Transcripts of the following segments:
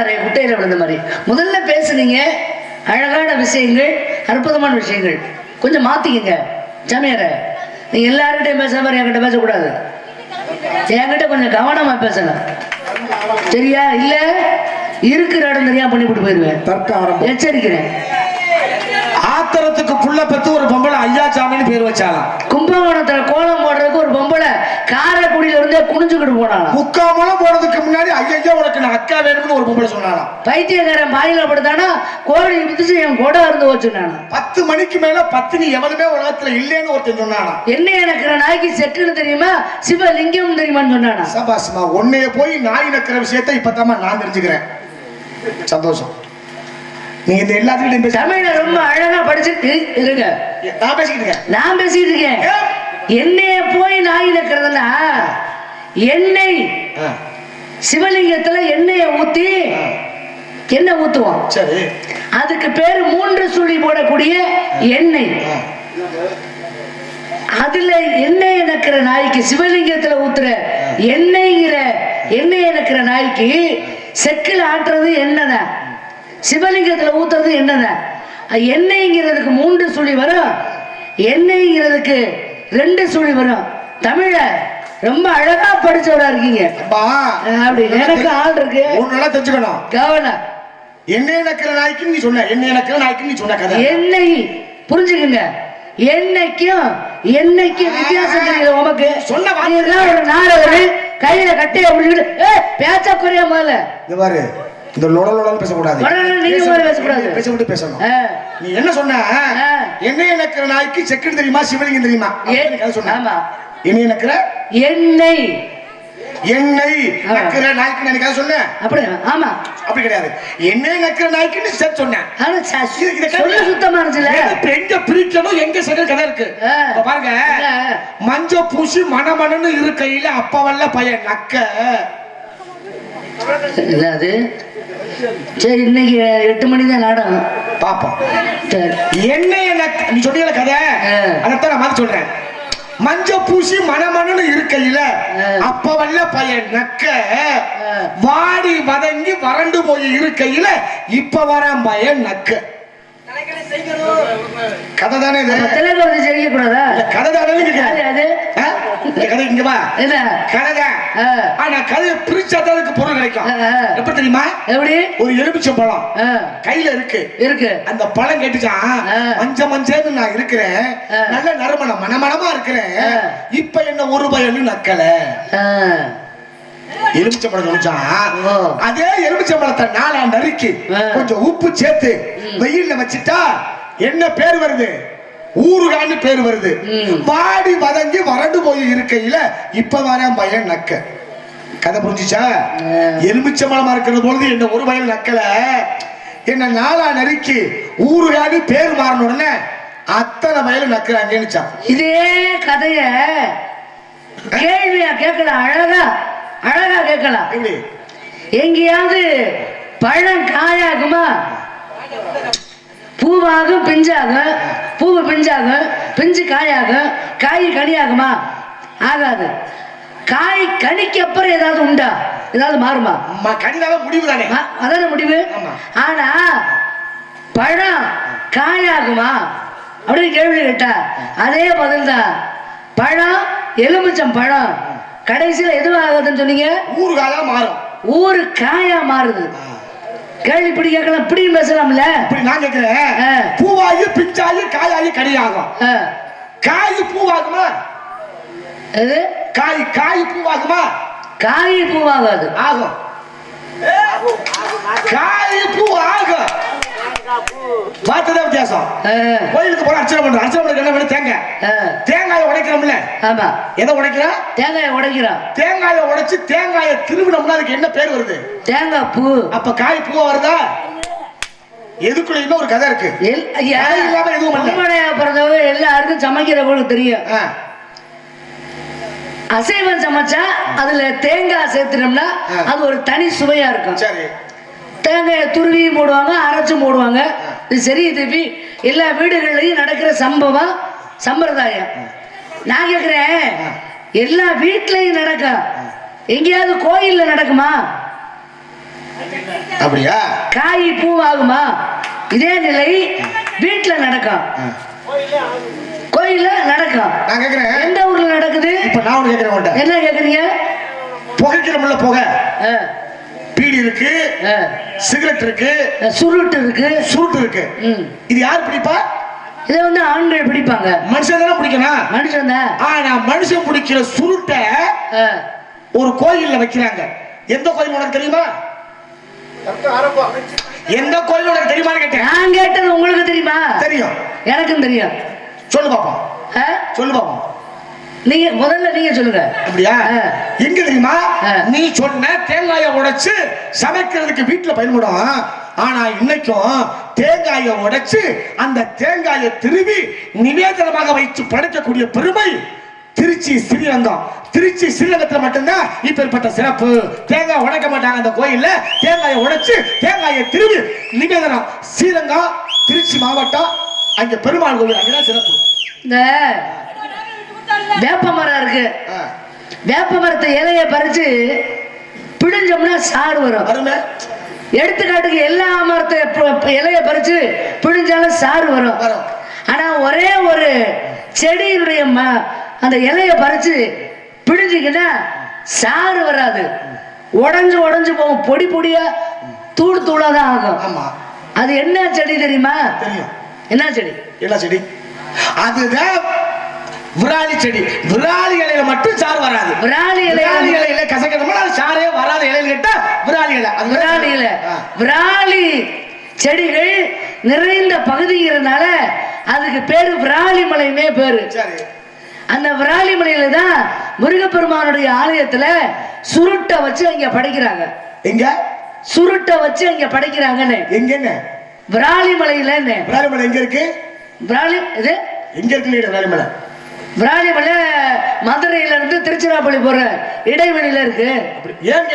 பருவத்தாரை குட்டையில விழுந்த மாதிரி. முதல்ல பேசுனீங்க அழகான விஷயங்கள் அற்புதமான விஷயங்கள். கொஞ்சம் மாத்திக்கங்க சமையற நீங்க எல்லார்கிட்டையும் பேசுற மாதிரி என்கிட்ட பேசக்கூடாது. என்கிட்ட கொஞ்சம் கவனமா பேசணும் சரியா? இல்ல? இருக்கிற இடம் தெரியாம பண்ணிவிட்டு தர்க்க எச்சரிக்கிறேன். ஐயா சாமின்னு பேர் வச்சாலாம். கும்பகோணத்துல கோலம் போடுறதுக்கு ஒரு பொம்பளை காரைக்குடியில இருந்தே குனிஞ்சுக்கிட்டு போனாலாம். முக்காமலம் போனதுக்கு முன்னாடி ஐயா உனக்கு நான் அக்கா வேணும்னு ஒரு பொம்பளை சொன்னாலாம். பைத்தியக்காரன் பாயில படுத்தானா கோழி வித்துச்சு என் கொடை இருந்து போச்சு நானு பத்து மணிக்கு மேல பத்தினி எவனுமே உலகத்துல இல்லைன்னு ஒருத்தன் சொன்னானா. என்ன எனக்கு நாய்க்கு செட்டுன்னு தெரியுமா சிவலிங்கம் தெரியுமான்னு சொன்னானா. சபாஸ்மா உன்னைய போய் நாய் நக்கிற விஷயத்தை இப்பதாம்மா நான் தெரிஞ்சுக்கிறேன். சந்தோஷம். நீங்க இந்த எல்லாத்துக்கிட்டையும் பேச தமிழ ரொம்ப அழகா படிச்சு இரு- இருங்க நான் பேசிக்கிட்டு இருக்கேன். நான் பேசிட்டு இருக்கேன்? என்னைய போய் நாய் நக்கிறதுனா எண்ணெய் சிவலிங்கத்துல எண்ணெயை ஊத்தி எண்ணெய் ஊத்துவோம். சரி. அதுக்கு பேரு மூன்று சுழி போடக்கூடிய எண்ணெய். அதுல எண்ணெய் இணக்கிற நாய்க்கு சிவலிங்கத்துல ஊத்துற எண்ணெய்ங்கிற எண்ணெய் இணக்கிற நாய்க்கு செக்கில் ஆட்டுறது எண்ணெய் தான் சிவலிங்கத்துல ஊத்துறது அது எண்ணெய்ங்கிறதுக்கு மூன்று சுழி வரும். எண்ணெய்ங்கிறதுக்கு ரெண்டு சுழி வரும். தமிழ ரொம்ப அழகா படிச்சவரா இருக்கீங்க. அப்படி எனக்கு ஆள் இருக்கு. ஒண்ணு நல்லா தெரிஞ்சுக்கணும். கவனம் எண்ணெய் நக்கிற நாய்க்கு நீ சொன்ன எண்ணெய் நக்கிற நாய்க்கு நீ சொன்ன கதை. எண்ணெய் புரிஞ்சுக்குங்க. எண்ணெய்க்கும் எண்ணெய்க்கும் வித்தியாசம் தெரியல உமக்கு. சொன்ன ஒரு நாடகம் கையில கட்டைய பிடிச்சிட்டு ஏ பேச்ச குறைய முதல்ல. இந்த பாரு இந்த லொட லொடன்னு பேசக்கூடாது. பேசக்கூடாது பேச விட்டு பேசணும். நீ என்ன சொன்ன. எண்ணெய் நக்கிற நாய்க்கு செக்குன்னு தெரியுமா சிவலிங்கம் தெரியுமா? சொன்ன எண்ணெய் நக்கிற எண்ணெய் ஆ. நக்கிற நாய்க்கு நான் கதை சொன்னேன் அப்படி ஆமா. அப்படி கிடையாது. எண்ணெய் நக்கிற நாய்க்கு நீ சேர்த்து சொன்னேன். சுத்தமா இருந்துச்சுல? எங்க பிரிக்கணும் எங்க சரி கதை இருக்கு? பாருங்க. மஞ்ச பூசி மணமணன்னு இருக்கையில அப்பவல்ல பையன் நக்க. இல்ல அது? சரி இன்னைக்கு எட்டு மணி தான் நாடகம். பாப்போம். சரி. நக்க நீ சொன்னீங்கள கதை. அதைத்தான் நான் மாத்தி சொல்றேன். மஞ்ச பூசி மணமணன்னு இருக்கையில ஆ. அப்பவல்ல பையன் நக்க. வாடி வதங்கி வறண்டு போய் இருக்கையில இப்ப வரான் பையன் நக்க. கதை தானே அப்ப கதை தானே இங்க வா. என்ன? ஆ. ஆனா கதையை பிரிச்சா தான் அதுக்கு பொருள் கிடைக்கும். ஆ, ஆ. எப்ப தெரியுமா? எப்படி? ஒரு எலுமிச்சை பழம். கையில இருக்கு. இருக்கு. அந்த பழம் கேட்டுச்சான். மஞ்ச மஞ்சன்னு நான் இருக்கிறேன். நல்ல நறுமணம் மனமனமா இருக்கிறேன். இப்ப என்ன ஒரு பயனு நக்கல. ஆ, எலுமிச்சை பழம் சொல்லிச்சான். அதே எலுமிச்சை பழத்தை நாளா நறுக்கி. கொஞ்சம் உப்பு சேர்த்து வெயில்ல வச்சுட்டா என்ன பேர் வருது? ஊறுகான்னு பேர் வருது. வாடி வதங்கி வறண்டு போய் இருக்கையில இப்ப வரேன் பையன் நக்க. கதை புரிஞ்சுச்சா. எலுமிச்சம்பழமா இருக்கிற பொழுது என்ன ஒரு பையன் நக்கல? என்ன நாளா நறுக்கி ஊறுகான்னு பேர் மாறின உடனே அத்தனை வயலும் நக்குறாங்கன்னுச்சான் இதே கதைய கேள்வியா கேட்கலாம் அழகா அழகா கேட்கலாம். எங்கேயாவது பழம் காயாகுமா? பூவாகும் பிஞ்சாகும் பூவு பிஞ்சாகும் பிஞ்சு காயாகும் காய் கனியாகுமா? ஆகாது. காய் கனிக்கு அப்புறம் ஏதாவது உண்டா? ஏதாவது மாறுமா? கனிதாவே முடிவு தானே. அதான முடிவு. ஆனா பழம் காயாகுமா? அப்படின்னு கேள்வி கேட்டா அதே பதில் தான் பழம் எலுமிச்சம் பழம். கடைசியில எதுவாகுதுன்னு சொன்னீங்க? ஊறுகாயா மாறும். ஊரு காயா மாறுது. கேள்வி இப்படி கேட்கலாம் இப்படியும் பேசலாம்ல? இப்படி நான் கேட்கிறேன். பூவாயி பிஞ்சாயி காயாயி கனியாகும். காய் பூவாகுமா? எது? காய் காய் பூவாகுமா? காய் பூவாகாது. ஆகும். காய் பூ ஆகும். பார்த்ததே வித்தியாசம். கோயிலுக்கு போன அர்ச்சனை பண்றோம். அர்ச்சனை பண்றது என்ன தேங்காய். தேங்காயை உடைக்கிறோம்ல. ஆமா. எதை உடைக்கிறோம் தேங்காயை உடைக்கிறோம். தேங்காயை உடைச்சு தேங்காயை திருவினோம்னா அதுக்கு என்ன பேர் வருது? தேங்காய் பூ. அப்ப காய் பூவா வருதா? எதுக்குள்ளயுமே ஒரு கதை இருக்கு. இல்லாம எதுவும் பிறந்தவங்க எல்லாருக்கும் சமைக்கிறவங்களுக்கு தெரியும். அசைவம் சமைச்சா அதுல தேங்காய் சேர்த்துனோம்னா ஆ. அது ஒரு தனி சுவையா இருக்கும். சரி. தேங்காயை துருவியும் போடுவாங்க அரைச்சும் போடுவாங்க. இது சரி திருப்பி எல்லா வீடுகள்லையும் நடக்கிற சம்பவம் சம்பிரதாயம். நான் கேக்குறேன் எல்லா வீட்லயும் நடக்கும். எங்கேயாவது கோயில்ல நடக்குமா? அப்படியா? காய் பூ ஆகுமா இதே நிலை வீட்டுல நடக்கும். கோயில்ல நடக்கும். நான் கேக்குறேன். எந்த ஊர்ல நடக்குது? இப்ப நான் கேக்குறேன் என்ன கேக்குறீங்க? புகைக்கிறோம்ல புகை. பீடி இருக்கு. சிகரெட் இருக்கு சுருட்டு இருக்கு. சுருட்டு இருக்கு. இது யார் பிடிப்பா? இதை வந்து ஆண்கள் பிடிப்பாங்க. மனுஷன் தானே பிடிக்கணும்? மனுஷன் தான்? ஆனா மனுஷன் பிடிக்கிற சுருட்டை. ஒரு கோயில்ல வைக்கிறாங்க. எந்த கோயில் உனக்கு தெரியுமா? எந்த கோயில் உனக்கு தெரியுமான்னு கேட்டேன். நான் கேட்டது உங்களுக்கு தெரியுமா? தெரியும். எனக்கும் தெரியும். சொல்லு பாப்போம்? சொல்லு பாப்போம் நீங்க முதல்ல நீங்க சொல்லுங்க. அப்படியா. எங்க தெரியுமா. நீ சொன்ன தேங்காயை உடைச்சு சமைக்கிறதுக்கு வீட்டுல பயன்படும். ஆனா இன்னைக்கும் தேங்காயை உடைச்சு அந்த தேங்காயை திருவி நிவேதனமாக வைத்து படைக்கக்கூடிய பெருமை திருச்சி ஸ்ரீரங்கம். திருச்சி ஸ்ரீரங்கத்துல மட்டும்தான் இப்பேற்பட்ட சிறப்பு. தேங்காய் உடைக்க மாட்டாங்க அந்த கோயில்ல. தேங்காயை உடைச்சு தேங்காயை திருவி நிவேதனம். ஸ்ரீரங்கம் திருச்சி மாவட்டம் அங்க பெருமாள் கோவில் அங்கதான் சிறப்பு. இந்த வேப்ப மரம் இருக்கு. வேப்ப மரத்தை இலைய பறிச்சு பிழிஞ்சோம்னா சாறு வரும். எடுத்துக்காட்டுக்கு எல்லா மரத்தை இலைய பறிச்சு பிழிஞ்சாலும் சாறு வரும். ஆனா ஒரே ஒரு செடியினுடைய அந்த இலைய பறிச்சு பிழிஞ்சிங்கன்னா சாறு வராது. உடைஞ்சு உடைஞ்சு போகும். பொடி பொடியா தூள் தூளா தான் ஆகும். ஆமா. அது என்ன செடி தெரியுமா? தெரியும். என்ன செடி? என்ன செடி? அதுதான் விராலி செடி. விராலி இலையில மட்டும் சாறு வராது. விராலி இலை விராலி இலையில கசக்கணும்னா அது சாரே வராத. இலையில கேட்டா விராலி இலை. அது விராலி இலை. விராலி செடிகள் நிறைந்த பகுதிங்கிறதுனால அதுக்கு பேரு விராலி மலைன்னே பேரு. அந்த விராலி மலையில தான் முருகப்பெருமானுடைய ஆலயத்துல சுருட்டை வச்சு அங்க படைக்கிறாங்க. எங்க? சுருட்டை வச்சு அங்க படைக்கிறாங்கன்னு. எங்கன்னு? விராலி மலையில விராலி மலை எங்க இருக்கு? விராலி இது? எங்க இருக்கு விராலி மலை? விராலி மலை மதுரையில இருந்து திருச்சிராப்பள்ளி போற இடைவெளியில இருக்கு. ஏன்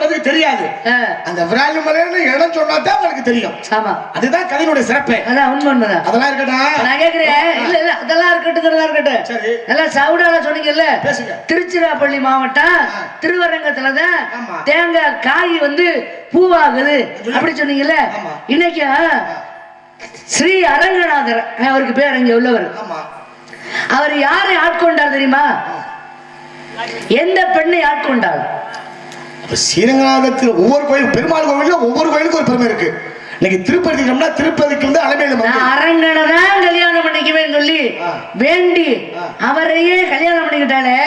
பத்தி தெரியாது. அந்த விராலி மலைன்னு இடம் சொன்னா தான் உங்களுக்கு தெரியும். ஆமா. அதுதான் கதையினுடைய சிறப்பே. அதான் உண்மை உண்மைதான். அதெல்லாம் இருக்கட்டும். நான் கேக்குறேன். இல்ல இல்ல அதெல்லாம் இருக்கட்டுங்கிறதா இருக்கட்டும். சரி. எல்லாம் சவுடால சொன்னீங்கல்ல? திருச்சிராப்பள்ளி மாவட்டம் ஆ. திருவரங்கத்துல தான் ஆமா. தேங்காய் காய் வந்து பூவாகுது. அப்படி. சொன்னீங்கல்ல. இன்னைக்கு ஸ்ரீ அரங்கநாதர் அவருக்கு பேர் இங்க உள்ளவர். அவர் யாரை ஆட்கொண்டார் தெரியுமா? எந்த பெண்ணை ஆட்கொண்டார்? ஸ்ரீரங்கநாதத்தில் ஒவ்வொரு கோயில் பெருமாள் கோவில்ல ஒவ்வொரு கோயிலுக்கும் ஒரு பெருமை இருக்கு. இன்னைக்கு திருப்பதி எடுத்தோம்னா திருப்பதிக்கு வந்து அலமேலு அரங்கனை தான் கல்யாணம் பண்ணிக்குவேன்னு சொல்லி. வேண்டி. அவரையே கல்யாணம் பண்ணிக்கிட்டாலே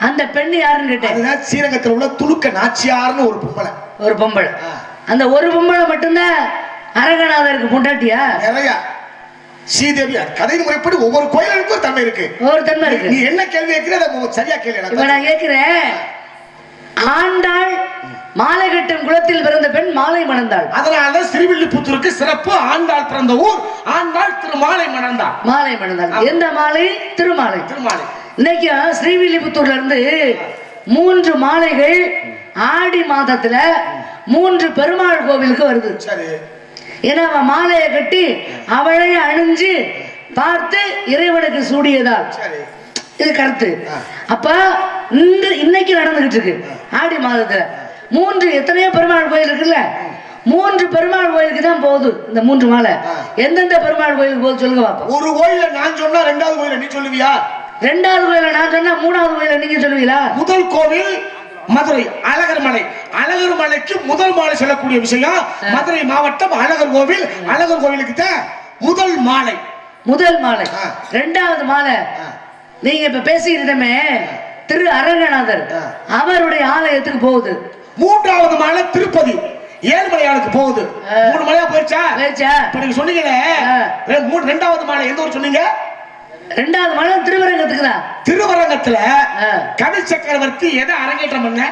அந்த பெண் யாருன்னு கேட்டேன். ஸ்ரீரங்கத்தில் உள்ள துலுக்க நாச்சியார்னு ஒரு பொம்பளை. ஒரு பொம்பளை. அந்த ஒரு பொம்பளை மட்டும்தான் அரங்கநாதருக்கு பொண்டாட்டியா? நிறைய. ஸ்ரீதேவி கதையின் முறைப்படி ஒவ்வொரு கோயிலுக்கும் ஒரு தன்மை இருக்கு. ஒரு தன்மை இருக்கு. நீ என்ன கேள்வி கேட்கிற அதை சரியா கேள்வி நான் கேட்கிறேன். ஆண்டாள் மாலை கட்டும் குலத்தில் பிறந்த பெண் மாலை மணந்தாள். அதனாலதான் ஸ்ரீவில்லிபுத்தூருக்கு சிறப்பு ஆண்டாள் பிறந்த ஊர் ஆண்டாள் திருமாலை மணந்தாள். மாலை மணந்தாள். எந்த மாலை? திருமாலை. திருமாலை. இன்னைக்கு ஸ்ரீவில்லிபுத்தூர்ல இருந்து மூன்று மாலைகள் ஆடி மாதத்துல மூன்று பெருமாள் கோவிலுக்கு வருது. சரி. ஏன்னா அவன் மாலையை கட்டி அவளை அணிஞ்சு பார்த்து இறைவனுக்கு சூடியதால் சரி. இது கருத்து. அப்ப இன்று இன்னைக்கு நடந்துகிட்டு இருக்கு. ஆடி மாதத்துல. மூன்று எத்தனையோ பெருமாள் கோயில் இருக்குல்ல? மூன்று பெருமாள் கோயிலுக்கு தான் போகுது இந்த மூன்று மாலை. எந்தெந்த பெருமாள் கோயிலுக்கு போகுது சொல்லுங்க பாப்போம். ஒரு கோயில நான் சொன்னா ரெண்டாவது கோயில நீ சொல்லுவியா? ரெண்டாவது கோயில நான் சொன்னா மூணாவது கோயில நீங்க சொல்லுவீங்களா? முதல் கோவில் மதுரை அழகர் மலை. அழகர் மலைக்கு முதல் மாலை சொல்லக்கூடிய விஷயம் மதுரை மாவட்டம் அழகர் கோவில். அழகர் கோவிலுக்கு தான் முதல் மாலை. முதல் மாலை. ரெண்டாவது மாலை. நீங்க இப்ப பேசிக்கிட்டமே திரு அரங்கநாதர். அவருடைய ஆலயத்துக்கு போகுது. மூன்றாவது மாலை திருப்பதி. ஏழுமலையானுக்கு போகுது. மூணு மலையா போயிடுச்சா போயிடுச்சா? இப்ப நீங்க சொன்னீங்களே. ரெண்டாவது மாலை எந்த ஊர் சொன்னீங்க? ரெண்டாவது மாலை திருவரங்கத்துக்கு தான் திருவரங்கத்துல. கவி சக்கரவர்த்தி எதை அரங்கேற்றம் பண்ண?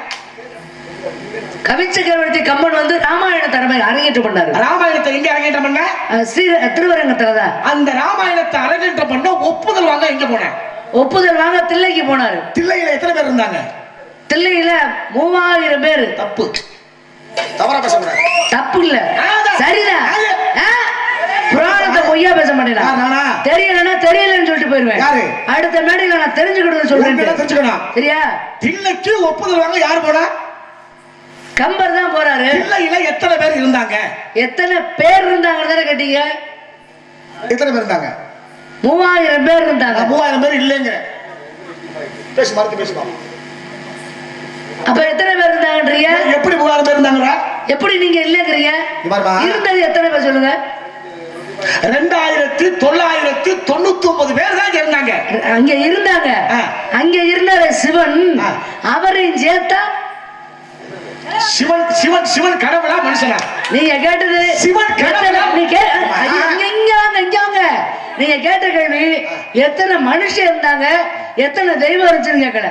கவி சக்கரவர்த்தி கம்மன் வந்து ராமாயண தலைமை அரங்கேற்றம் பண்ணாரு. ராமாயணத்தை எங்க அரங்கேற்றம் பண்ண? ஸ்ரீ திருவரங்கத்துல தான் அந்த ராமாயணத்தை அரங்கேற்றம் பண்ண ஒப்புதல் வாங்க எங்க போன? ஒப்புதல் வாங்க தில்லைக்கு போனாரு. தில்லையில எத்தனை பேர் இருந்தாங்க? தில்லையில மூவாயிரம் பேரு. தப்பு. தவறா பேசக்கூடாது. தப்பு இல்ல. சரிதான் பொய்யா பேச நானா? தெரியலன்னா தெரியலன்னு சொல்லிட்டு போயிருவேன். யாரு? அடுத்த மேடையில நான் தெரிஞ்சுக்கிட்டு உண்மையில சொல்றேன் சரியா? தில்லைக்கு ஒப்புதல் வாங்க யார் போனா கம்பர் தான் போறாரு. பிள்ளையில எத்தனை பேர் இருந்தாங்க? எத்தனை பேர் இருந்தாங்க தானே கேட்டீங்க? எத்தனை பேர் இருந்தாங்க? மூவாயிரம் பேர் இருந்தாங்க. மூவாயிரம் பேர் இல்லைங்க பேசு மறுத்து பேசுமா அப்ப எத்தனை பேர் இருந்தாங்கன்றீங்க? எப்படி மூவாயிரம் பேர் இருந்தாங்கடா? எப்படி நீங்க இல்லைங்கிறீங்க. இருந்தது எத்தனை பேர் சொல்லுங்க? ரெண்டாயிரத்தி தொள்ளாயிரத்தி தொண்ணூத்தி ஒன்பது பேர் தான் இருந்தாங்க அங்க இருந்தாங்க. அங்க இருந்தாரு சிவன். அவரையும் சேர்த்தா சிவன் சிவன் சிவன் கடவுளா மனுஷனா நீங்க கேட்டது சிவன் கடவுளா? நீ கே- ஐயா, இங்க இங்க வாங்க, இங்க வாங்க. நீங்க கேட்ட கேள்வி எத்தனை மனுஷன் இருந்தாங்க எத்தனை தெய்வம் இருந்துச்சுன்னு கேட்கல?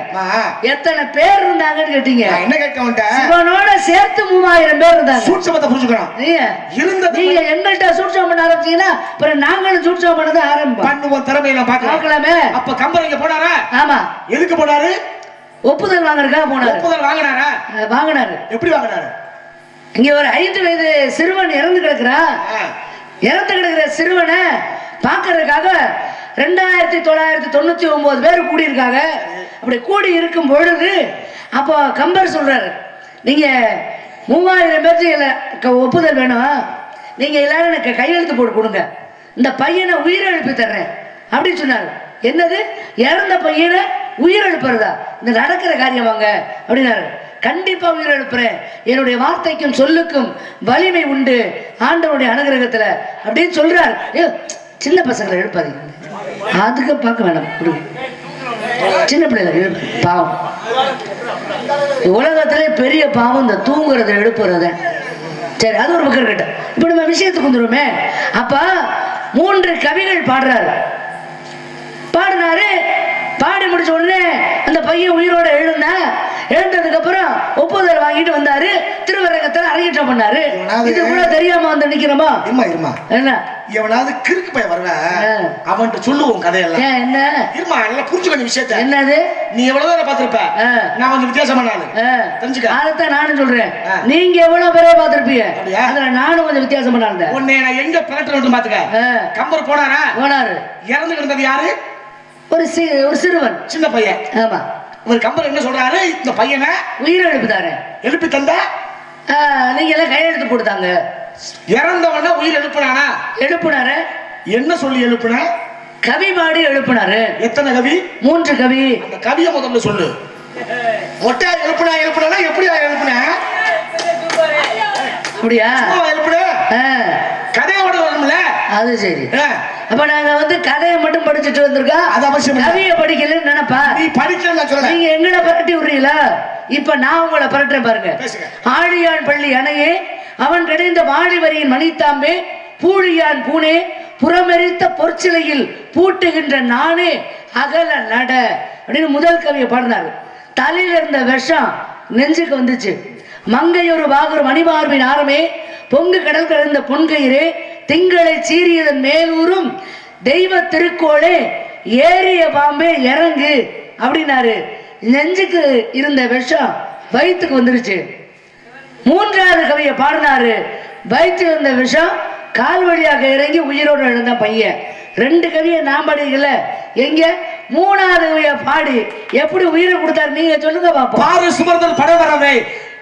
எத்தனை பேர் இருந்தாங்கன்னு கேட்டீங்க. என்ன கேட்க வந்துட்டேன் சிவனோட சேர்த்து மூவாயிரம் பேர் இருந்தாங்க. சூட்சமத்தை புரிஞ்சுக்கணும். நீங்க இருந்தது நீங்க எங்கள்கிட்ட சூட்சம் பண்ண ஆரம்பிச்சீங்கன்னா அப்புறம் நாங்களும் சூட்சம் பண்ணது ஆரம்பிப்போம். பண்ணுவோம் திறமையில பார்க்கலாமே. அப்ப கம்பர் இங்க போனாரா? ஆமா. எதுக்கு போனாரு? ஒப்புதல் வாங்குறதுக்காக போனாரு. ஒப்புதல் வாங்கினாரா? வாங்கினாரு. எப்படி வாங்கினாரு? இங்க ஒரு ஐந்து வயது சிறுவன் இறந்து கிடக்குறான். ஆ. இறந்து கிடக்குற சிறுவனை பார்க்கறதுக்காக ரெண்டாயிரத்தி தொள்ளாயிரத்தி தொண்ணூற்றி ஒம்பது பேர் கூடியிருக்காங்க. அப்படி கூடி இருக்கும் பொழுது அப்போ கம்பர் சொல்கிறாரு நீங்கள் மூவாயிரம் பேர்த்து க- ஒப்புதல் வேணும்? நீங்கள் எல்லாரும் எனக்கு கையெழுத்து போட்டு கொடுங்க. இந்த பையனை உயிரெழுப்பி தர்றேன். அப்படின்னு சொன்னார். என்னது? இறந்த பையனை உயிரெழுப்புறதா? இந்த நடக்கிற காரியம் வாங்க அப்படின்னாரு. கண்டிப்பா உயிரெழுப்புறேன். என்னுடைய வார்த்தைக்கும் சொல்லுக்கும் வலிமை உண்டு. ஆண்டவனுடைய அனுகிரகத்துல. அப்படின்னு சொல்றாரு. ஏ, சின்ன பசங்களை எழுப்பாதீங்க. அதுக்கு பார்க்க வேணாம். சின்ன பிள்ளைல பாவம். உலகத்திலே பெரிய பாவம் இந்த தூங்குறத எடுப்புறத. சரி அது ஒரு பக்கம் இருக்கட்டும். இப்ப நம்ம விஷயத்துக்கு வந்துருமே அப்ப மூன்று கவிகள் பாடுறாரு. பாடினாரு பாடி முடிச்ச உடனே அந்த பையன் உயிரோட எழுந்தா எழுந்ததுக்கு அப்புறம் ஒப்புதல் வாங்கிட்டு வந்தாரு. திருவரங்கத்துல அரங்கேற்றம் பண்ணாரு. இது கூட தெரியாம வந்து நிக்கிறோமா? இருமா இருமா என்ன? எவனாவது கிறுக்கு பையன் வருவேன். அவன்கிட்ட சொல்லுவோம் கதையெல்லாம். என்ன? இருமா நல்லா புரிஞ்சுக்க இந்த விஷயத்த. என்னது? நீ எவ்வளவு தூரம் பார்த்திருப்ப. நான் கொஞ்சம் வித்தியாசமான ஆளு. தெரிஞ்சுக்க. அதைத்தான் நானும் சொல்றேன். நீங்க எவ்வளவு பேரே பார்த்திருப்பீங்க? அதுல நானும் கொஞ்சம் வித்தியாசம் பண்ணாங்க உன்னை நான் எங்க பிறட்டு பாத்துக்க? கம்பர் போனாரா? போனாரு. இறந்து கிடந்தது யாரு? ஒரு ஒரு சிறுவன். சின்ன பையன். ஆமா. இவர் கம்பர் என்ன சொல்றாரு? இந்த பையனை உயிரிழப்பு தானே எழுப்பி தந்தா? நீங்க எல்லாம் கையெழுத்து போட்டுதாங்க இறந்தவன உயிர் எழுப்புனானா? எழுப்புனாரு. என்ன சொல்லி எழுப்புன? கவி பாடி எழுப்புனாரு. எத்தனை கவி? மூன்று கவி. அந்த கவியை முதல்ல சொல்லு. மொட்டையா எழுப்புனா எழுப்புனா எப்படியா எழுப்புன? அப்படியா? எழுப்புன? வரும்ல அது சரி. அப்ப நாங்க வந்து கதையை மட்டும் படிச்சுட்டு வந்திருக்கோம் அது அவசியம். கவியை படிக்கலன்னு நினைப்பா? நீ படிக்கல சொல்றேன் நீங்க எங்களை பரட்டி விடுறீங்களா? இப்ப நான் உங்களை பரட்டுறேன் பாருங்க. ஆழியான் பள்ளி அணையே அவன் கிடைந்த வாழி வரியின் மணித்தாம்பே பூழியான் பூனே புறமெரித்த பொற்சிலையில் பூட்டுகின்ற நானே அகல நட அப்படின்னு முதல் கவியை பாடினாரு. தலையில இருந்த விஷம் நெஞ்சுக்கு வந்துச்சு. மங்கையொரு வாகுர் மணிமார்பின் ஆரமே பொங்கு கடல் கலந்த பொன்கயிறே திங்களை சீரியதன் மேலூரும் தெய்வ திருக்கோளே ஏறிய பாம்பே இறங்கு அப்படின்னாரு. நெஞ்சுக்கு இருந்த விஷம் வயிற்றுக்கு வந்துருச்சு. மூன்றாவது கவியை பாடினாரு வயிற்றில் இருந்த விஷம் கால் வழியாக இறங்கி உயிரோடு எழுந்த பையன். ரெண்டு கவியை நான் படிக்கல. எங்க? மூணாவது கவியை பாடி எப்படி உயிரை கொடுத்தாரு நீங்க சொல்லுங்க பாப்போம். பாரு சுமர்தல் படவரவே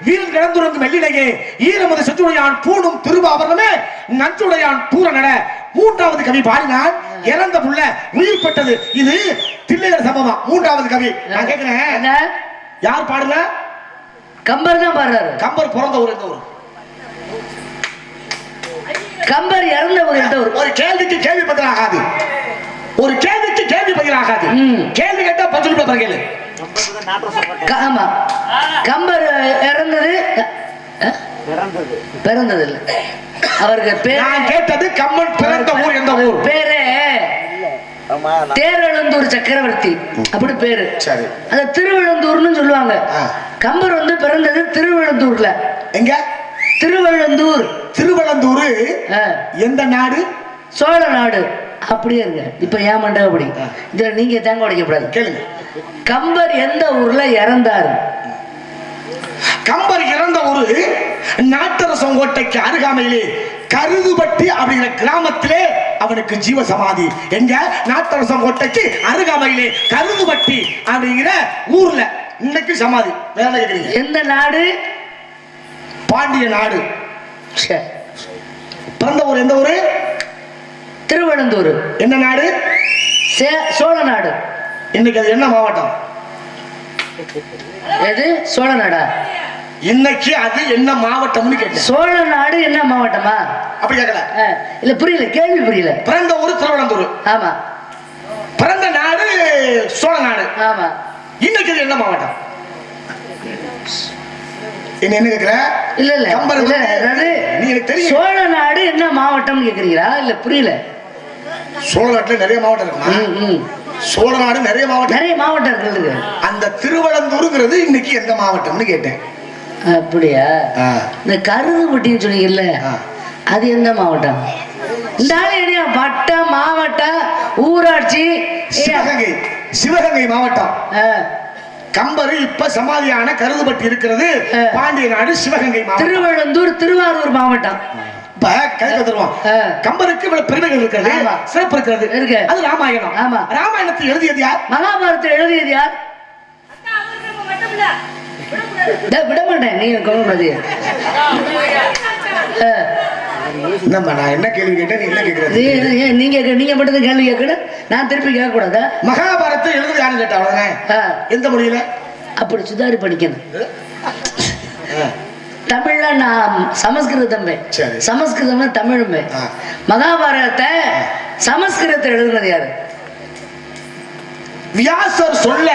வீரன் கிடந்துறங்கும் வெள்ளிலையே ஈரமது செத்துடையான் பூணும் திருவாபரணமே நஞ்சுடையான் பூரணட மூன்றாவது கவி பாடினான். இறந்த புள்ள உயிர் பெற்றது இது தில்லையர் சம்பவம். மூன்றாவது கவி. நான் கேட்கிறேன்? யார் பாடுன? கம்பர் தான் பாடுறாரு. கம்பர் பிறந்த ஊர் எந்த ஊர்? கம்பர் இறந்த ஒரு எந்த ஊர்? ஒரு கேள்விக்கு கேள்வி பதில் ஆகாது. ஒரு கேள்விக்கு கேள்வி பதில் ஆகாது. ம். கேள்வி கேட்டா கேளு. க- ஆமா. கம்பர் இறந்தது? பிறந்தது. இல்ல அவருக்கு பேர் நான் கேட்டது கம்மன் பிறந்த ஊர் எந்த ஊர்? பேரு தேரெழுந்தூர் சக்கரவர்த்தி. அப்படி பேரு. சரி. அது திருவெழுந்தூர்னு சொல்லுவாங்க. கம்பர் வந்து பிறந்தது திருவெழுந்தூர்ல எங்க? திருவெழுந்தூர் திருவள்ளந்தூர் ஆ, எந்த நாடு? சோழ நாடு. அப்படியே இருங்க. இப்ப ஏன் ஆ. இதுல நீங்க தேங்க உடைக்க கூடாது கேளுங்க. கம்பர் எந்த ஊர்ல இறந்தாரு? கம்பர் இறந்த ஊரு நாட்டரசம் கோட்டைக்கு அருகாமையிலே கருதுபட்டி அப்படிங்கிற கிராமத்திலே அவனுக்கு ஜீவ சமாதி எங்க? நாட்டரசம் கோட்டைக்கு அருகாமையிலே கருதுபட்டி அப்படிங்கிற ஊர்ல இன்னைக்கு சமாதி. வேற கேக்குறீங்க? எந்த நாடு? பாண்டிய நாடு. பிறந்த ஊர் எந்த ஊரு? திருவனந்தூர் என்ன நாடு? சே- சோழ நாடு. இன்னைக்கு அது என்ன மாவட்டம்? எது? சோழ நாடா? இன்னைக்கு அது என்ன மாவட்டம்னு கேட்டேன். சோழ நாடு என்ன மாவட்டமா? அப்படி கேட்கல. இல்ல புரியல கேள்வி புரியல. பிறந்த ஊர் திருவனந்தூர் ஆமா. பிறந்த நாடு சோழ நாடு. ஆமா. இன்னைக்கு அது என்ன மாவட்டம்? என்ன என்ன கேக்குற இல்ல இல்ல. நீ எனக்கு தெரியும். சோழ நாடு என்ன மாவட்டம் கேக்குறீங்களா இல்ல புரியல. சோழ நாட்டுல நிறைய மாவட்டம் இருக்குமா? ம், ம். சோழ நாடு நிறைய மாவட்டம். நிறைய மாவட்டம் இருக்குது அந்த திருவனந்தூருங்கிறது இன்னைக்கு எந்த மாவட்டம்னு கேட்டேன். அப்படியா. இந்த கருதுபட்டின்னு சொன்னீங்கல்ல. அது எந்த மாவட்டம்? இந்த என்ன வட்டம் மாவட்டம் ஊராட்சி. சிவகங்கை சிவகங்கை மாவட்டம். கம்பரு இப்ப சமாதியான கருதுபட்டி இருக்கிறது. பாண்டிய நாடு சிவகங்கை திருவள்ளந்தூர் திருவாரூர் மாவட்டம். இப்ப கைக்கு தருவோம் ஆ. கம்பருக்கு இவ்வளவு பெருமைகள் இருக்கிறது. சிறப்பு இருக்கிறது. இருக்கு. அது ராமாயணம். ஆமா. ராமாயணத்தை எழுதியது யார்? மகாபாரதத்தை எழுதியது யார்? விட மாட்டேன். நீங்க கவலைப்படாது என்னம்மா நான் என்ன கேள்வி கேட்டேன் நீ என்ன கேக்குறது நீங்க நீங்க மட்டும் கேள்வி கேட்கணும். நான் திருப்பி கேட்க கூடாதா மகாபாரத்தை எழுதுறது யாருன்னு கேட்டா அவ்வளவுதானே? எந்த மொழியில? அப்படி சுதாரி படிக்கணும். தமிழ்ல நான் சமஸ்கிருதம். சமஸ்கிருதம் தமிழுமே. மகாபாரதத்தை சமஸ்கிருதத்தை எழுதுனது யாரு? வியாசர் சொல்ல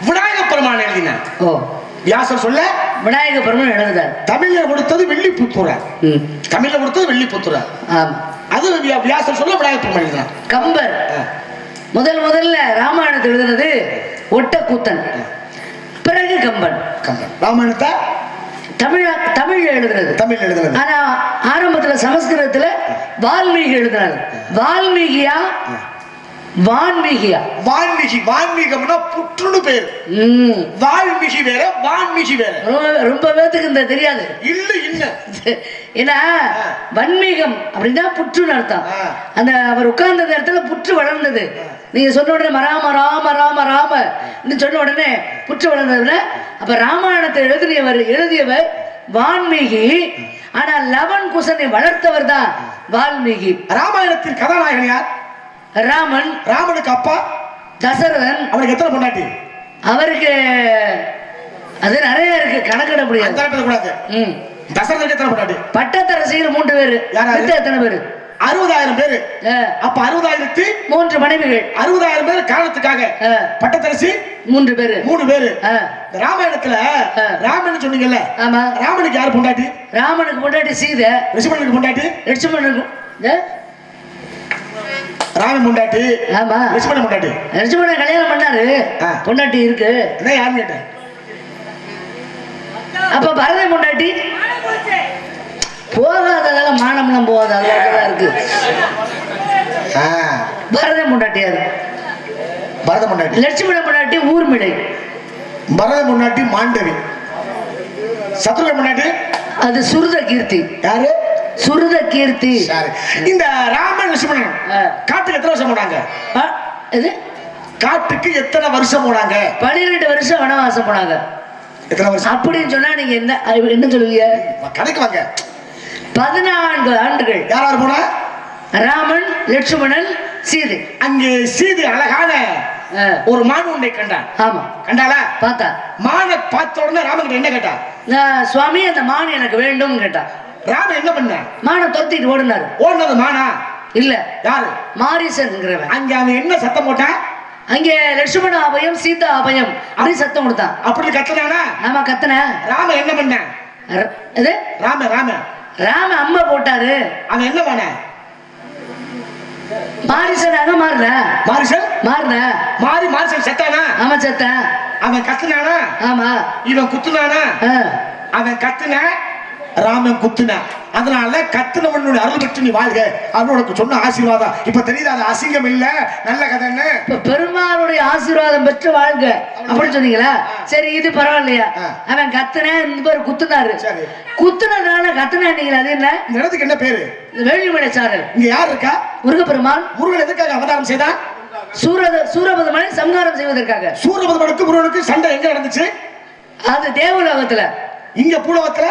விநாயக பெருமான் எழுதினார் ஓ. வியாசர் சொல்ல விநாயக பெருமான் எழுதுதார் தமிழ்ல கொடுத்தது வெள்ளிப்புத்தூரர் ம். தமிழ்ல கொடுத்தது வெள்ளிப்புத்தூரர் ஆமா. அது வியா- வியாசர் சொல்ல விநாயக பெருமான் எழுதினார். கம்பர். முதல் முதல்ல ராமாயணத்தை எழுதுனது ஒட்டக்கூத்தன். பிறகு கம்பன். கம்பன். ராமாயணத்தை தமிழ தமிழ்ல எழுதுனது தமிழ் எழுதுனது ஆனா ஆரம்பத்துல சமஸ்கிருதத்துல வால்மீகி எழுதினார் வால்மீகியா? வான்மீகியா? வான்மீகி வான்மீகம்னா புற்றுன்னு பேர். வால்மீகி வேற வான்மீகி வேற. ரொம்ப ரொம்ப பேத்துக்கு இந்த தெரியாது. இல்ல இல்ல. ஏன்னா வன்மீகம் அப்படின்னா புற்றுன்னு அர்த்தம். அந்த அவர் உட்கார்ந்த இடத்துல புற்று வளர்ந்தது. நீங்க சொன்ன உடனே மராம ராம ராம ராம. சொன்ன உடனே புற்று வளர்ந்ததுல அப்ப ராமாயணத்தை எழுதியவர் எழுதியவர் வான்மீகி. ஆனா லவன் குசனை வளர்த்தவர் தான் வால்மீகி. ராமாயணத்தின் கதாநாயகன் யார்? ராமன். ராமனுக்கு அப்பா? தசரதன். அவனுக்கு எத்தனை பொண்டாட்டி? அவருக்கு அது நிறைய இருக்கு கணக்கிட முடியாது. தசரனுக்கு எத்தனை பொண்டாட்டி? பட்டத்தரசிகள் மூன்று பேரு? மித்த எத்தனை பேரு? அறுபதாயிரம் பேரு. அப்ப அறுபதாயிரத்தி மூன்று மனைவிகள். அறுபதாயிரம் பேர் காரணத்துக்காக பட்டத்தரசி மூன்று பேரு. மூணு பேரு. ராமாயணத்துல. ராமன் சொன்னீங்கல்ல ஆமா. ராமனுக்கு யார் பொண்டாட்டி? ராமனுக்கு பொண்டாட்டி சீதை. ரிஷபனுக்கு பொண்டாட்டி? லட்சுமணனுக்கு ஏ? ராமன் பொண்டாட்டி. ஆமா. ரிஷபன் பொண்டாட்டி. லட்சுமணன் கல்யாணம் பண்ணாரு. பொண்டாட்டி இருக்கு. என்ன யாருன்னு கேட்டேன். அப்ப பரத பொண்டாட்டி போகாததால மானம்லாம் போகாது அதெல்லாம் இருக்கு ஆ, பரத பொண்டாட்டியாரு பரத பொண்டாட்டி லட்சுமண பொண்டாட்டி ஊர்மிளை. பரத பொண்டாட்டி மாண்டவி. சத்ருகன் பொண்டாட்டி அது சுருத கீர்த்தி. யாரு? சுருத கீர்த்தி. இந்த ராமன் லட்சுமணன். காட்டுக்கு எத்தனை வருஷம் போனாங்க? இது காட்டுக்கு எத்தனை வருஷம் போனாங்க? பன்னிரெண்டு வருஷம் வனவாசம் போனாங்க. எத்தனை வருஷம்? அப்படின்னு சொன்னா நீங்க என்ன அது என்ன சொல்லுவீங்க? கணக்கு வாங்க. பதினான்கு ஆண்டுகள். யார் போனா? ராமன் லட்சுமணன் சீதை. அங்கே சீதை அழகான ஒரு மான் உன்னை கண்டான் ஆமா. கண்டாளா? பார்த்தா. மானை பார்த்த உடனே ராமன் கிட்ட என்ன கேட்டா? சுவாமி அந்த மான் எனக்கு வேண்டும் கேட்டா. ராமன் என்ன பண்ண? மானை துரத்திட்டு ஓடினாரு. ஓடுனது மானா? இல்ல. யாரு? மாரிசன்ங்கிறவன் அங்க அவன் என்ன சத்தம் போட்டான் அங்கே லட்சுமண அபயம் சீதா அபயம் அப்படி சத்தம் கொடுத்தான். அப்படி கத்துனானா? ஆமா கத்தன. ராமன் என்ன பண்ண? இது? ராம ராம. ராம அம்மா போட்டாரு. அவன் என்ன பண்ண? மாரிசனாக மாறின. மாரிசன் மாறின. மாறி மாரிசன் செத்தானா? ஆமா சத்தன். அவன் கத்துனானா? ஆமா. இவன் குத்துனானா. அவன் கத்துன ராமன் குத்துன. அதனால கத்துனவனுடைய அருள் பெற்று நீ வாழ்க. அப்படின்னு உனக்கு சொன்ன ஆசீர்வாதம். இப்ப தெரியுது அது அசிங்கம் இல்ல? நல்ல கதைன்னு இப்ப பெருமாளுடைய ஆசீர்வாதம் பெற்று வாழ்க. அப்படின்னு சொன்னீங்களா? சரி இது பரவாயில்லையா. அவன் கத்துன இந்த பேர் குத்துனாரு. சரி. குத்துனதுனால கத்துனானீங்களா அது என்ன? இந்த இடத்துக்கு என்ன பேரு? வேள்விமலை சாரல். இங்க யார் இருக்கா? முருகப்பெருமான் முருகன் எதுக்காக அவதாரம் செய்தான் சூரத சூரபதமனை சம்ஹாரம் செய்வதற்காக. சூரபதமனுக்கு முருகனுக்கு சண்டை எங்க நடந்துச்சு? அது தேவலோகத்துல. இங்க பூலவத்துல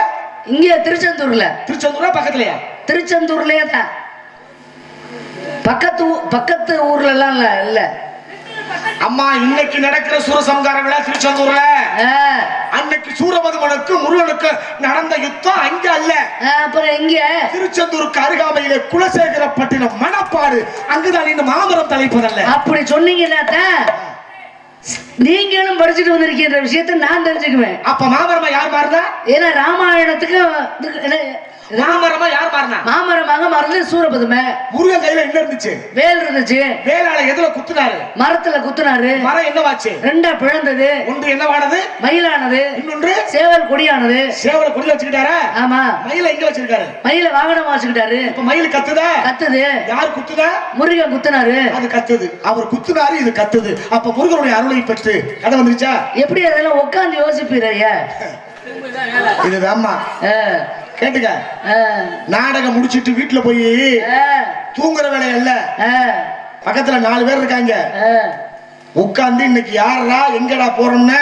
இங்க திருச்செந்தூர்ல? திருச்செந்தூரா பக்கத்துலயா? திருச்செந்தூர்லயே தான். பக்கத்து பக்கத்து ஊர்ல எல்லாம் இல்ல இல்ல. அம்மா இன்னைக்கு நடக்கிற சூரசம்கார விழா திருச்செந்தூர்ல அன்னைக்கு சூரபதுமனுக்கு முருகனுக்கு நடந்த யுத்தம் அங்க அல்ல. அப்புறம் எங்க? திருச்செந்தூருக்கு அருகாமையிலே குலசேகரப்பட்டினம் மணப்பாடு. அங்குதான் இன்னும் மாமரம் தலைப்பதல்ல. அப்படி சொன்னீங்கன்னா நீங்களும் படிச்சுட்டு வந்திருக்கின்ற விஷயத்தை நான் தெரிஞ்சுக்குவேன். அப்ப மாமரமா யார் மாறினா ஏன்னா ராமாயணத்துக்கு மாமரமா யார் மாறினா மாமரமாக மறந்து சூரபதுமை முருகன் கையில என்ன இருந்துச்சு? வேல் இருந்துச்சு. வேளாள எதுல குத்துனாரு? மரத்துல குத்துனாரு. மரம் என்னவாச்சு? ரெண்டா பிழந்தது. ஒன்று என்னவானது மயிலானது. இன்னொன்று? சேவல் கொடியானது. சேவல கொடி வச்சுக்கிட்டாரா? ஆமா. மயில எங்க வச்சிருக்காரு? மயில வாகனம் வச்சுக்கிட்டாரு. இப்ப மயில் கத்துதா? கத்துது. யார் குத்துதா? முருகன் குத்துனாரு. அது கத்துது. அவர் குத்துனாரு இது கத்துது. அப்ப முருகனுடைய அருளை பெற்று கதை வந்துருச்சா? எப்படி அதெல்லாம் உட்காந்து யோசிப்பீரையா இதுதாம்மா கேட்டுக்க. நாடகம் முடிச்சிட்டு வீட்டுல போய் தூங்குற வேலை இல்ல பக்கத்துல நாலு பேர் இருக்காங்க. உட்கார்ந்து இன்னைக்கு யாரா எங்கடா போறோம்னு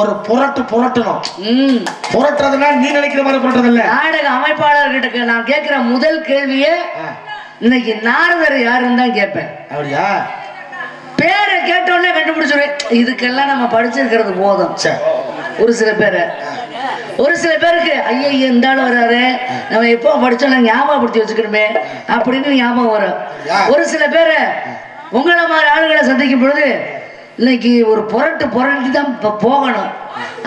ஒரு புரட்டு புரட்டணும். புரட்டுறதுனா நீ நினைக்கிற மாதிரி புரட்டுறது இல்ல நாடக அமைப்பாளர்கிட்ட நான் கேட்கிற முதல் கேள்வியே இன்னைக்கு நாரதர் யாருன்னு தான் கேட்பேன். அப்படியா? பேரை கேட்டோடனே கண்டுபிடிச்சிருவேன். இதுக்கெல்லாம் நம்ம படிச்சிருக்கிறது போதும். ஒரு சில பேரை. ஒரு சில பேருக்கு ஐயா இந்த ஆள் வராரு நம்ம எப்போ படிச்சோம் ஞாபகப்படுத்தி வச்சுக்கணுமே அப்படின்னு ஞாபகம் வரும். ஒரு சில பேரை உங்களை மாதிரி ஆளுகளை சந்திக்கும் பொழுது இன்னைக்கு ஒரு புரட்டு புரட்டி தான் போகணும்.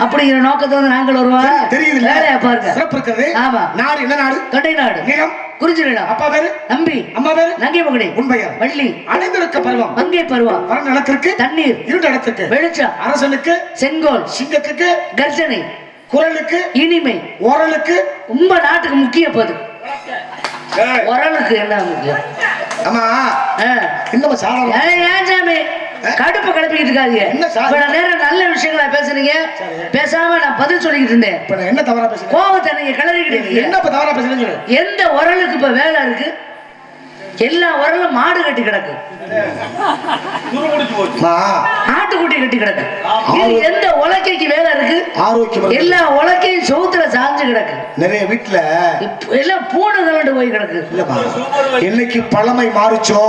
அப்படிங்கிற நோக்கத்தோட நாங்கள் வருவோம் தெரியுது வேலையா பாருங்க. சிறப்பு இருக்கிறது ஆமா. நாடு என்ன நாடு? தொண்டை நாடு. நிலம். குறிஞ்சி நிலம். அப்பா பேரு? நம்பி அம்மா பேரு? நங்கை மகனி. உன் பெயர்? வள்ளி. அணைந்திருக்க பருவம். மங்கை பருவம். வர நிலத்திற்கு? தண்ணீர். இருண்ட இடத்துக்கு வெளிச்சம். அரசனுக்கு? செங்கோல். சிங்கத்துக்கு? கர்ஜனை. குரலுக்கு இனிமை. ஓரலுக்கு ரொம்ப நாட்டுக்கு முக்கிய பது உரலுக்கு என்ன முக்கியம்? ஆமா. இன்னும் சாதாரண ஏன் சாமி? கடுப்பு கிளப்பிக்கிட்டு இருக்காதீங்க? இவ்வளவு நேரம் நல்ல விஷயங்களா பேசுறீங்க பேசாம நான் பதில் சொல்லிக்கிட்டு இருந்தேன். இப்ப நான் என்ன தவறா பேசுறேன்? கோவத்தை நீங்க கிளறிக்கிட்டு என்ன இப்ப தவறா சொல்லு. எந்த உரலுக்கு இப்ப வேலை இருக்கு? எல்லா உரலும் மாடு கட்டி கிடக்கு. ஆட்டுக்குட்டி கட்டி கிடக்கு. எந்த உலக்கைக்கு வேலை இருக்கு? ஆரோக்கியம். எல்லா உலக்கையும் சோத்துல சாஞ்சு கிடக்கு. நிறைய வீட்டுல இப்ப எல்லாம் பூனை கலண்டு போய் கிடக்கு. என்னைக்கு பழமை மாறுச்சோ?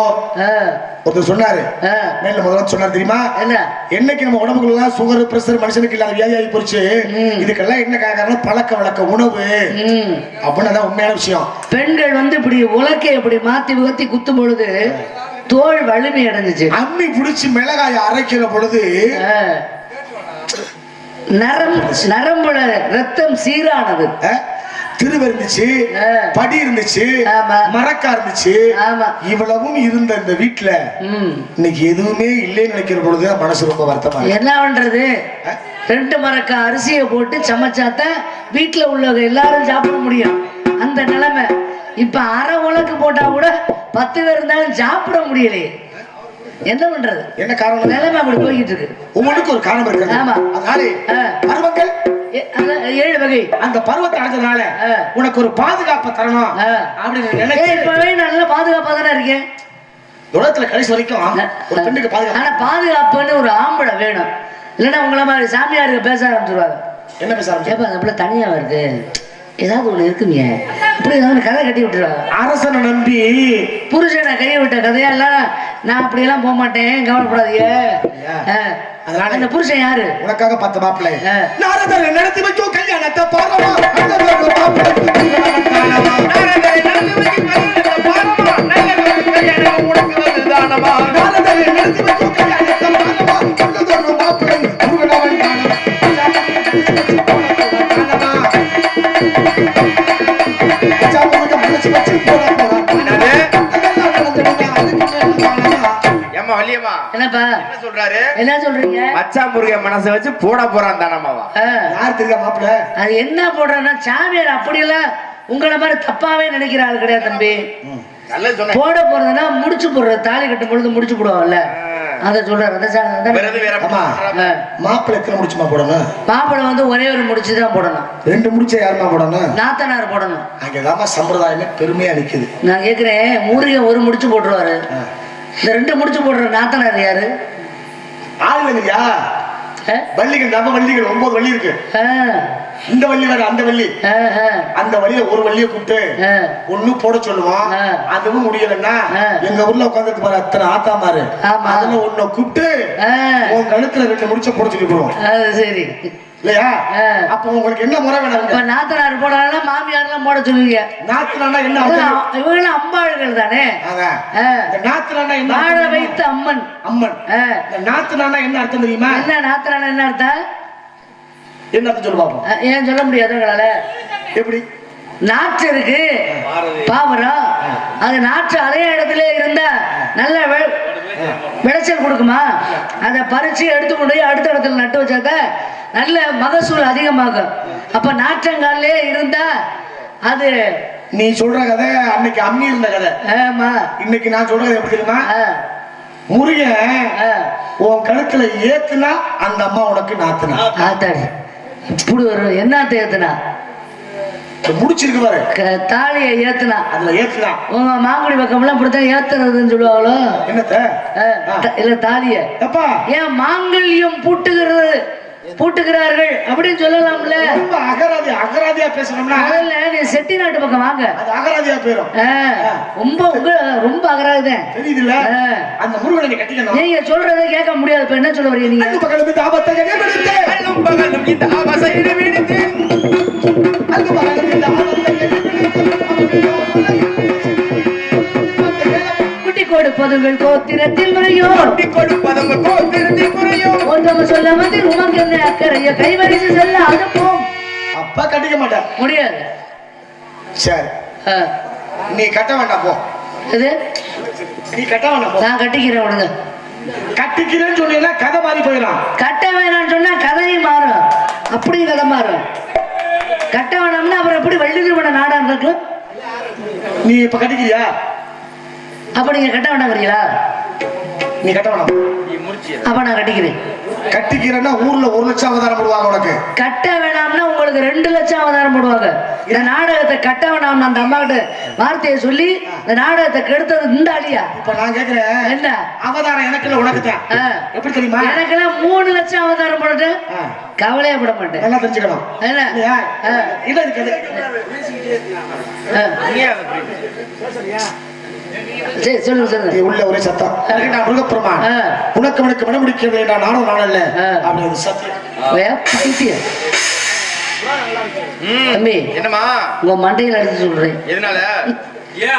ஒருத்தர் சொன்னாரு. மேல முதல்ல சொன்னார் தெரியுமா? என்ன? என்னைக்கு நம்ம உடம்புக்குள்ள எல்லாம் சுகர் பிரஷர் மனுஷனுக்கு இல்லாத வியாதி ஆகி போச்சு. இதுக்கெல்லாம் என்ன காரணம்? பழக்க வழக்க உணவு. அப்படின்னு உண்மையான விஷயம். பெண்கள் வந்து இப்படி உலக்கை இப்படி மாத்தி முகத்தி குத்தும் பொழுது தோல் வலிமை அடைஞ்சிச்சு. அம்மி பிடிச்சி மிளகாய அரைக்கிற பொழுது ஆ. நரம் நரம்புல ரத்தம் சீரானது. திருவு இருந்துச்சு. படி இருந்துச்சு. மரக்கா இருந்துச்சு. இவ்வளவும் இருந்த இந்த வீட்டுல இன்னைக்கு எதுவுமே இல்லைன்னு நினைக்கிற பொழுது மனசு ரொம்ப வருத்தமா. என்ன பண்றது? ரெண்டு மரக்க அரிசியை போட்டு சமைச்சாதான் வீட்டுல உள்ளவங்க எல்லாரும் சாப்பிட முடியும். அந்த நிலைமை. இப்ப அரை உலக்கு போட்டா கூட பத்து பேர் இருந்தாலும் சாப்பிட முடியலையே. என்ன பண்றது? என்ன காரணம் நிலைமை அப்படி போய்கிட்டு இருக்கு ஒவ்வொன்றுக்கு ஒரு காரணம் இருக்கு. ஆமா. அதனாலே. பருவங்கள் ஏழு வகை. அந்த பருவத்தை அடைஞ்சதுனால. உனக்கு ஒரு பாதுகாப்பு தரணும். அப்படின்னு நினைச்சு இப்பவே நல்ல பாதுகாப்பா தானே இருக்கேன்? உலகத்துல கடைசி வரைக்கும் ஒரு பெண்ணுக்கு பாதுகாப்பு. ஆனா பாதுகாப்புன்னு ஒரு ஆம்பளை வேணும். இல்லைன்னா உங்களை மாதிரி சாமியாருக்கு பேச ஆரம்பிச்சிருவாங்க. என்ன பேச ஆரம்பிச்சு? பிள்ளை தனியா வருது. ஏதாவது ஒண்ணு இருக்குங்க இப்படி ஏதாவது கதை கட்டி விட்டுருவாங்க அரசனை நம்பி புருஷனை கையை விட்ட கதையெல்லாம் நான் அப்படியெல்லாம் போக மாட்டேன் கவலைப்படாதீங்க. அதனால- அந்த புருஷன் யாரு உனக்காக பத்து மாப்பிள்ளை. நாரதர் நடத்தி வைக்கும் கல்யாணத்தை பாரமா அந்த ஒரு மாப்பிள்ளை காணமா. நாரதரை நடத்தி வைக்கும் கல்யாணத்தை பாரமா, நல்ல ஒரு கல்யாணம் உனக்கு வந்துதானமா. நாரதரை நடத்தி வைக்கும் கல்யாணத்தை பாரமா, நல்லதொரு மாப்பிள்ளை முருகனவன் காணமா. என்ன சொல்றாரு? என்ன சொல்றீங்க? மச்சா முருகன் மனசை வச்சு போட போறான் தானம்மாவா. யார் தெரியுமா மாப்பிள்ளை அது என்ன போடுறேன்னா சாமியார் அப்படியெல்லாம் உங்களை மாதிரி தப்பாவே நினைக்கிற ஆள் கிடையாது தம்பி. போட போறதுன்னா முடிச்சு போடுறது தாலி கட்டும் பொழுது முடிச்சு போடுவோம்ல அத சொல்றாரு. அத சா- அதான் விரது வேற ஆமா. ஆ. மாப்பிள்ளை எத்தனை முடிச்சுமா போடணும்? மாப்பிளை வந்து ஒரே ஒரு முடிச்சு தான் போடணும். ரெண்டு முடிச்ச யாருமா போடணும்? நாத்தனார் போடணும். அங்கதாம்மா சம்பிரதாயமே பெருமையா நிக்குது. நான் கேக்குறேன் முருகன் ஒரு முடிச்சு போட்டுருவாரு. இந்த ரெண்டு முடிச்சு போடுற நாத்தனார் யாரு? ஆளுங்கய்யா ஆ? வள்ளிகள் நம்ம வள்ளிகள் ஒன்பது வள்ளி இருக்கு. இந்த வள்ளி வேற அந்த வள்ளி அந்த வழியில ஒரு வள்ளியை கூப்பிட்டு. ஒண்ணு போட சொல்லுவோம். அதுவும் முடியலன்னா. எங்க ஊர்ல உட்காந்துட்டு பாரு அத்தனை ஆத்தாமாரு ஆமா. அதுல ஒண்ணு கூப்பிட்டு உன் கழுத்துல ரெண்டு முடிச்ச போட சொல்லி போடுவோம் சரி இல்லையா. அப்ப உங்களுக்கு என்ன முறை இப்ப வேணும் நாத்தனார் போடலாம் போட சொல்லுவீங்க. நாத்துனா என்ன? இவங்க- அம்பாள்கள் தானே? நாத்துனா என்ன வாழ வைத்த? அம்மன். அம்மன். நாத்துனா என்ன அர்த்தம் தெரியுமா? என்ன நாத்தனார் என்ன அர்த்தம்? என்ன அர்த்தம் சொல்லு பாப்போம். ஏன் சொல்ல முடியாது உங்களால? எப்படி? நாற்று இருக்கு. பாவரம். அது நாற்று அலைய இடத்துல இருந்தா நல்ல விளைச்சல் கொடுக்குமா? அதை பறிச்சு எடுத்து கொண்டு போய் அடுத்த இடத்துல நட்டு வச்சாக்க நல்ல மகசூல் அதிகமாகும். அப்ப நாற்றங்காலே இருந்தா அது நீ சொல்ற கதை அன்னைக்கு அம்மி இருந்த கதை. ஆமா. இன்னைக்கு நான் சொல்றது எப்படி தெரியுமா? முருகன். உன் கழுத்துல ஏத்துனா அந்த அம்மா உனக்கு நாத்துனா. இப்படி ஒரு என்ன ஏத்துனா? முடிச்சிருக்கு பாரு. தாலியை ஏத்துனா. அதுல ஏத்துனா. உங்க மாங்குடி பக்கம்லாம் இப்படித்தான் ஏத்துறதுன்னு சொல்லுவாங்களோ? என்னத்த? இல்ல தாலிய. ஏன் மாங்கல்யம் பூட்டுகிறது? பூட்டுகிறார்கள் அப்படின்னு சொல்லலாம்ல. ரொம்ப அகராதி அகராதியா பேசணும்னா? முதல்ல நீ செட்டி நாட்டு பக்கம் வாங்க. அது அகராதியா போயிரும். ஆ, ரொம்ப உங்க- ரொம்ப அகராதுதான் தெரியுதுல்ல? ஆ. அந்த முருகனை நீ கட்டிக்கணும். நீங்க சொல்றதை கேட்க முடியாது. இப்ப என்ன சொல்ல வரீங்க நீங்க? பகலும் இந்த ஆபத்தை அல்லும் பகலும் இந்த ஆபாச குட்டி கொடுப்பதுங்கள் கோத்திரத்தில் முறையோ கொட்டி கொடுப்பதும் கோத்திரத்தின் முறையோ. ஒருத்தவங்க சொல்ல வந்து உமக்கு என்ன அக்கறைய கைவரிசை செல்ல அனுப்பும் அப்பா கட்டிக்க மாட்டேன் முடியாது. சரி. நீ கட்ட வேண்டாம் போ. இது நீ கட்ட வேண்டாம் நான் கட்டிக்கிறேன் விடுங்க கட்டிக்கிறேன்னு சொன்னீங்கன்னா கதை மாறி போயிடும் கட்ட வேணாம்னு சொன்னா கதையும் மாறும். அப்படியும் கதை மாறும். அப்புறம் எப்படி வெள்ளி திருமண நாடான் இருக்கு. நீ இப்ப கட்டிக்கிறியா? அப்ப நீங்க கட்ட வேண்டாங்கிறீங்களா நீ கட்ட வேணாம். அப்ப நான் கட்டிக்கிறேன் கட்டிக்கிறேன்னா ஊர்ல ஒரு லட்சம் அவதாரம் போடுவாங்க உனக்கு கட்ட வேணாம்னா உங்களுக்கு ரெண்டு லட்சம் அவதாரம் போடுவாங்க இந்த நாடகத்தை கட்ட வேணாம்னு அந்த அம்மா கிட்ட வார்த்தையை சொல்லி இந்த நாடகத்தை கெடுத்தது இந்த அழியா இப்ப நான் கேக்குறேன் என்ன அவதாரம் எனக்கு இல்ல உனக்கு தான். எப்படி தெரியுமா எனக்கெல்லாம் மூணு லட்சம் அவதாரம் போட்டு கவலையே பட மாட்டேன் நல்லா தெரிஞ்சுக்கணும் என்ன. இல்ல இருக்குது. சரி சொல்லுங்க உள்ள ஒரே சத்தம். நான் முருகப்பெருமான் ஆ. உனக்கு உனக்கு மனம் முடிக்கவில்லை நான் நானும் நானல்ல ஆ. அப்படி அது சத்தியம். தம்பி என்னம்மா? உங்க மண்டையில அடிச்சு சொல்றேன். எதனால?